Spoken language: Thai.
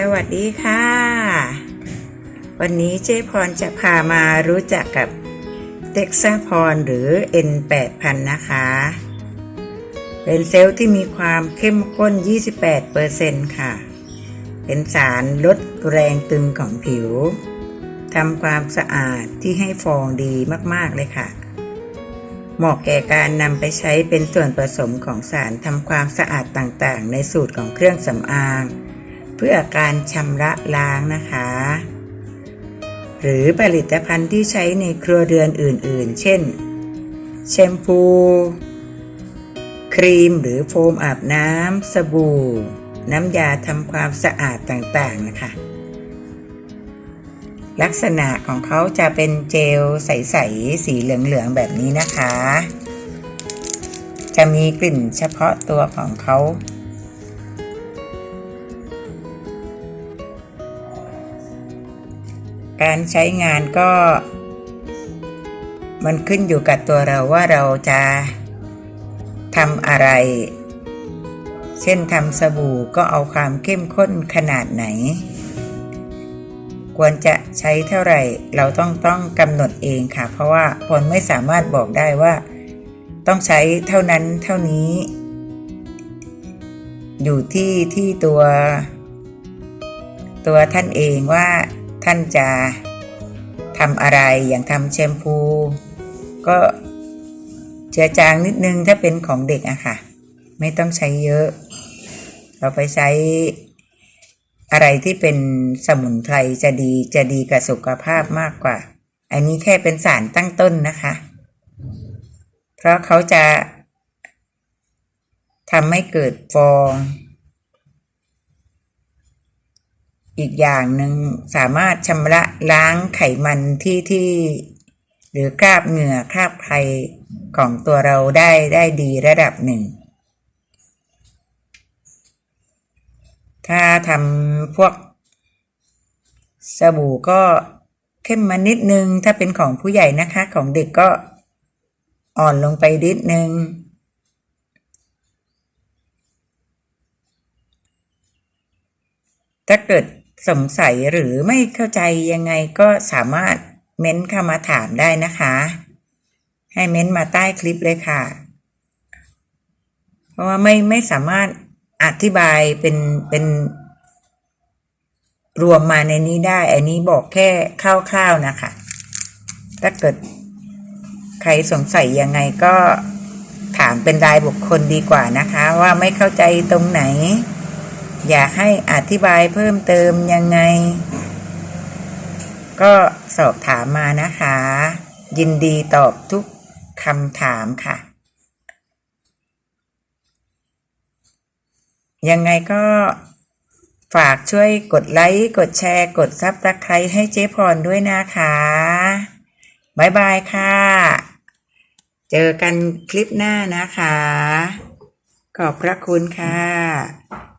สวัสดีค่ะ วันนี้เจ๊พรจะพามารู้จักกับเท็กซ่าพรหรือ N8000 นะคะ เป็นเซลล์ที่มีความเข้มข้น 28%ค่ะ เป็นสารลดแรงตึงของผิวทำความสะอาดที่ให้ฟองดีมาก ๆ เลยค่ะ เหมาะแก่การนำไปใช้เป็นส่วนผสมของสารทำความสะอาดต่างๆ ในสูตรของเครื่องสำอาง เพื่อการชำระล้างนะคะ หรือผลิตภัณฑ์ที่ใช้ในครัวเรือนอื่นๆ เช่น แชมพู ครีมหรือโฟมอาบน้ำสบู่ น้ำยาทำความสะอาดต่างๆนะคะ ลักษณะของเขาจะเป็นเจลใส ๆ สีเหลือง ๆ แบบนี้นะคะ จะมีกลิ่นเฉพาะตัวของเขา การใช้งานก็ มันขึ้นอยู่กับตัวเราว่าเราจะทำอะไร เช่นทำสบู่ก็เอาความเข้มข้นขนาดไหน ควรจะใช้เท่าไหร่เราต้องต้องกำหนดเองค่ะ เพราะว่าพลไม่สามารถบอกได้ว่า ต้องใช้เท่านั้นเท่านี้ อยู่ที่ที่ตัวตัวท่านเองว่า ท่านจะทำอะไรอย่างทำแชมพู ก็เจือจางนิดนึงถ้าเป็นของเด็กอะค่ะ ไม่ต้องใช้เยอะ เราไปใช้อะไรที่เป็นสมุนไพรจะดีจะดีกับสุขภาพมากกว่า อันนี้แค่เป็นสารตั้งต้นนะคะ เพราะเขาจะทำให้เกิดฟอง อีกอย่างหนึ่งสามารถชำระล้างไขมันที่ที่ หรือคราบเหงื่อคราบใครของตัวเราได้ได้ดีระดับหนึ่ง ถ้าทำพวก สบู่ก็เข้มมานิดนึง ถ้าเป็นของผู้ใหญ่นะคะ ของเด็กก็อ่อนลงไปนิดนึงถ้าเกิด สงสัยหรือไม่เข้าใจยังไงก็สามารถเม้นเข้ามาถามได้นะคะ ให้เม้นมาใต้คลิปเลยค่ะ เพราะว่าไม่ไม่สามารถอธิบายเป็นเป็นรวมมาในนี้ได้ อันนี้บอกแค่คร่าวๆนะคะ ถ้าเกิดใครสงสัยยังไงก็ถามเป็นรายบุคคลดีกว่านะคะ ว่าไม่เข้าใจตรงไหน อยากให้อธิบายเพิ่มเติมยังไง ก็สอบถามมานะคะ ยินดีตอบทุกคำถามค่ะ ยังไงก็ฝากช่วยกดไลค์ กดแชร์ กดซับสไครต์ให้เจ๊พรด้วยนะคะบายบายค่ะ เจอกันคลิปหน้านะคะ ขอบพระคุณค่ะ